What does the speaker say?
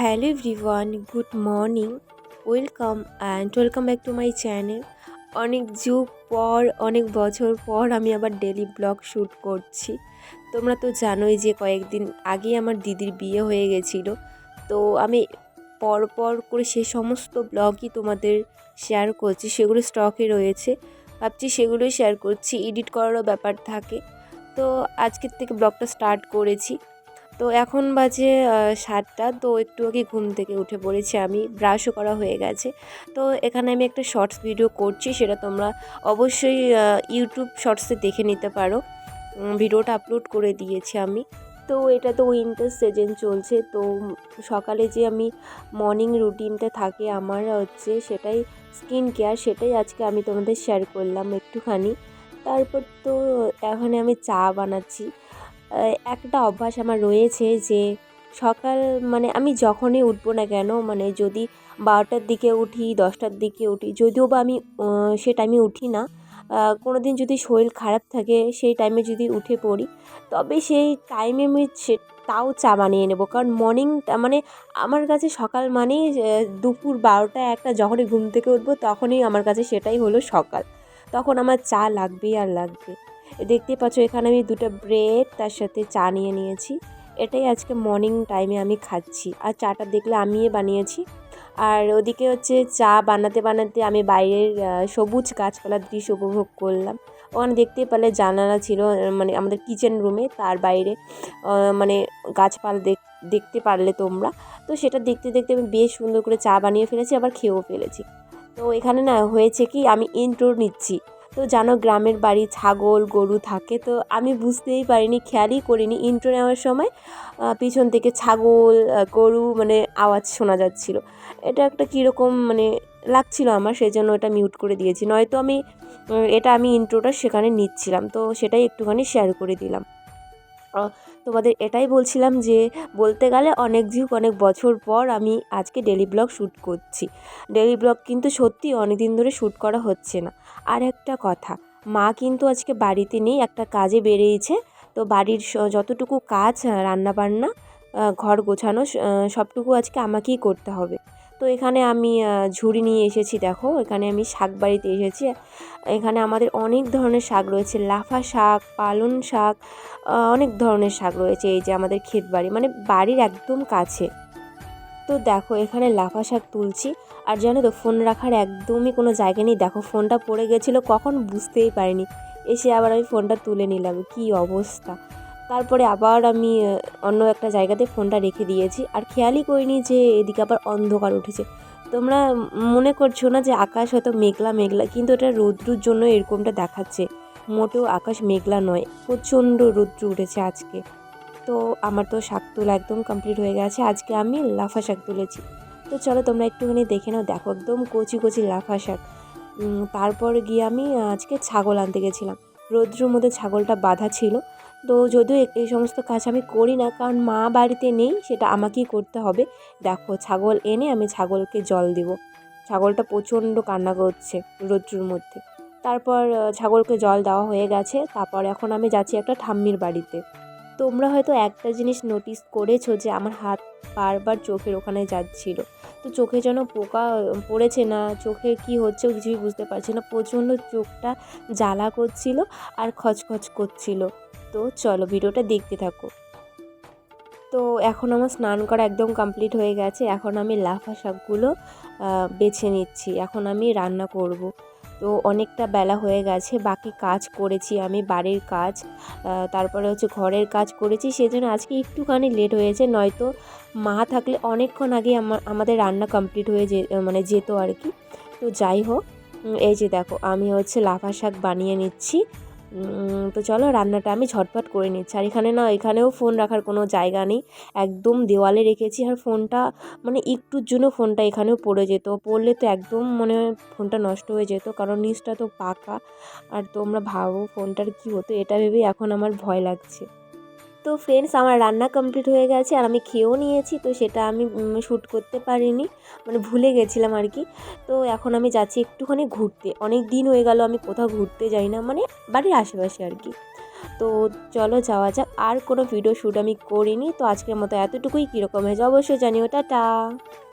Hello everyone good morning welcome and welcome back to my channel অনেক যুগ পর, অনেক বছর পর আমি আবার ডেলি ব্লগ শ্যুট করছি। তোমরা তো জানোই যে কয়েকদিন আগেই আমার দিদির বিয়ে হয়ে গেছিল। তো আমি পর পর করে সে সমস্ত ব্লগই তোমাদের শেয়ার করছি, সেগুলো স্টকে রয়েছে। ভাবছি সেগুলোই শেয়ার করছি এডিট করারও ব্যাপার থাকে। তো আজকের থেকে ব্লগটা স্টার্ট করেছি। তো এখন বাজে সাতটা, তো একটু আগে ঘুম থেকে উঠে পড়েছি আমি ব্রাশও করা হয়ে গেছে। তো এখানে আমি একটা শর্টস ভিডিও করছি, সেটা তোমরা অবশ্যই ইউটিউব শর্টসে দেখে নিতে পারো। ভিডিওটা আপলোড করে দিয়েছি আমি। তো এটা তো উইন্টার সিজন চলছে, তো সকালে যে আমি মর্নিং রুটিনটা থাকে আমার হচ্ছে সেটাই স্কিন কেয়ার সেটাই আজকে আমি তোমাদের শেয়ার করলাম একটুখানি। তারপর তো এখানে আমি চা বানাচ্ছি। একটা অভ্যাস আমার রয়েছে যে সকাল মানে আমি যখনই উঠবো না কেন মানে যদি বারোটার দিকে উঠি, দশটার দিকে উঠি, যদিও বা আমি সে টাইমে উঠি না কোনো দিন যদি শরীর খারাপ থাকে, সেই টাইমে যদি উঠে পড়ি, তবে সেই টাইমে আমি সে, তাও চা বানিয়ে নেব। কারণ মর্নিং মানে আমার কাছে সকাল মানেই দুপুর বারোটা একটা যখনই ঘুম থেকে উঠবো, তখনই আমার কাছে সেটাই হলো সকাল। তখন আমার চা লাগবেই আর লাগবে। দেখতে পাচ্ছ, এখানে আমি দুটো ব্রেড তার সাথে চা নিয়ে নিয়েছি। এটাই আজকে মর্নিং টাইমে আমি খাচ্ছি। আর চাটা দেখলে আমিই বানিয়েছি। আর ওদিকে হচ্ছে চা বানাতে বানাতে আমি বাইরের সবুজ গাছপালার দৃশ্য উপভোগ করলাম। ওখানে দেখতেই পারলে জানালা ছিল মানে আমাদের কিচেন রুমে তার বাইরে মানে গাছপালা দেখতে পারলে তোমরা। তো সেটা দেখতে দেখতে আমি বেশ সুন্দর করে চা বানিয়ে ফেলেছি, আবার খেয়েও ফেলেছি। তো এখানে না হয়েছে কি, আমি ইন্ট্রো নিচ্ছি। তো জানো গ্রামের বাড়ি ছাগল, গরু থাকে, তো আমি বুঝতেই পারিনি, খেয়ালই করিনি। ইন্ট্রো নেওয়ার সময় পিছন থেকে ছাগল গরু মানে আওয়াজ শোনা যাচ্ছিল। এটা একটা কীরকম মানে লাগছিল আমার সেই জন্য এটা মিউট করে দিয়েছি। নয়তো আমি এটা আমি ইন্ট্রোটা সেখানে নিচ্ছিলাম, তো সেটাই একটুখানি শেয়ার করে দিলাম। তোমাদের এটাই বলছিলাম যে বলতে গেলে অনেক যুগ, অনেক বছর পর আমি আজকে ডেলি ব্লগ শ্যুট করছি। ডেলি ব্লগ কিন্তু সত্যি অনেক দিন ধরে শ্যুট করা হচ্ছে না। আর একটা কথা, মা কিন্তু আজকে বাড়িতে নেই, একটা কাজে বেরিয়েছে। তো বাড়ির যতটুকু কাজ, রান্নাবান্না ঘর গোছানো সবটুকু আজকে আমাকেই করতে হবে। তো এখানে আমি ঝুড়ি নিয়ে এসেছি, দেখো। এখানে আমি শাক বাড়িতে এসেছি। এখানে আমাদের অনেক ধরনের শাক রয়েছে। লাফা শাক পালন শাক অনেক ধরনের শাক রয়েছে এই যে আমাদের ক্ষেত বাড়ি মানে বাড়ির একদম কাছে। তো দেখো, এখানে লাফা শাক তুলছি। আর জানো তো, ফোন রাখার একদমই কোনো জায়গা নেই। দেখো, ফোনটা পড়ে গেছিল, কখন বুঝতেই পারিনি। এসে আবার আমি ফোনটা তুলে নিলাম। কি অবস্থা! তারপরে আবার আমি অন্য একটা জায়গাতে ফোনটা রেখে দিয়েছি। আর খেয়ালই করিনি যে এদিকে আবার অন্ধকার উঠেছে। তোমরা মনে করছ না যে আকাশ হয়তো মেঘলা মেঘলা, কিন্তু এটা রৌদ্রুর জন্য এরকমটা দেখাচ্ছে। মোটেও আকাশ মেঘলা নয়, প্রচণ্ড রৌদ্র উঠেছে আজকে। তো আমার তো শাক তোলা একদম কমপ্লিট হয়ে গেছে। আজকে আমি লাফা শাক তুলেছি। তো চলো তোমরা একটুখানি দেখে নাও, দেখো একদম কচি কচি লাফা শাক। তারপর গিয়ে আমি আজকে ছাগল আনতে গেছিলাম। রৌদ্রর মধ্যে ছাগলটা বাঁধা ছিল। তো যদিও এই সমস্ত কাজ আমি করি না, কারণ মা বাড়িতে নেই, সেটা আমাকেই করতে হবে। দেখো, ছাগল এনে আমি ছাগলকে জল দিব। ছাগলটা প্রচণ্ড কান্না করছে রোদ্রুর মধ্যে। তারপর ছাগলকে জল দেওয়া হয়ে গেছে। তারপর এখন আমি যাচ্ছি একটা ঠাম্মির বাড়িতে। তোমরা হয়তো একটা জিনিস নোটিস করেছ যে আমার হাত বারবার চোখের ওখানে যাচ্ছিল। তো চোখে যেন পোকা পড়েছে না, চোখে কি হচ্ছে কিছুই বুঝতে পারছি না। প্রচণ্ড চোখটা জ্বালা করছিল আর খচখচ করছিল। তো চলো ভিডিওটা দেখতে থাকো। তো এখন আমার স্নান করা একদম কমপ্লিট হয়ে গেছে, এখন আমি লাফা শাকগুলো বেছে নিচ্ছি, এখন আমি রান্না করব। তো অনেকটা বেলা হয়ে গেছে, বাকি কাজ করেছি আমি, বাড়ির কাজ তারপরে হচ্ছে ঘরের কাজ করেছি, সেজন্য আজকে একটুখানি লেট হয়েছে, নয়তো মা থাকলে অনেকক্ষণ আগে আমার, আমাদের রান্না কমপ্লিট হয়ে যে মানে যেত আর কি। তো যাই হোক এই যে দেখো, আমি হচ্ছে লাফা শাক বানিয়ে নিচ্ছি তো চলো রান্নাটা আমি ঝটপট করে নিচ্ছি। আর এখানে না, এখানেও ফোন রাখার কোনো জায়গা নেই। একদম দেওয়ালে রেখেছি আর ফোনটা মানে একটুর জন্য ফোনটা এখানেও পড়ে যেত। পড়লে তো একদম মানে ফোনটা নষ্ট হয়ে যেত, কারণ নিচটা তো পাকা। আর তোমরা ভাবো ফোনটার কী হতো, এটা ভেবেই এখন আমার ভয় লাগছে। তো ফ্রেন্ডস আমার রান্না কমপ্লিট হয়ে গেছে আর আমি খেয়েও নিয়েছি, তো সেটা আমি শ্যুট করতে পারিনি মানে ভুলে গেছিলাম আর কি। তো এখন আমি যাচ্ছি একটুখানি ঘুরতে, অনেক দিন হয়ে গেল আমি কোথাও ঘুরতে যাই না মানে বাড়ির আশেপাশে আর কি। তো চলো যাওয়া যাক, আর কোনো ভিডিও শ্যুট আমি করিনি, তো আজকের মতো এতটুকুই, কীরকম হয়েছে অবশ্যই জানিও, টাটা।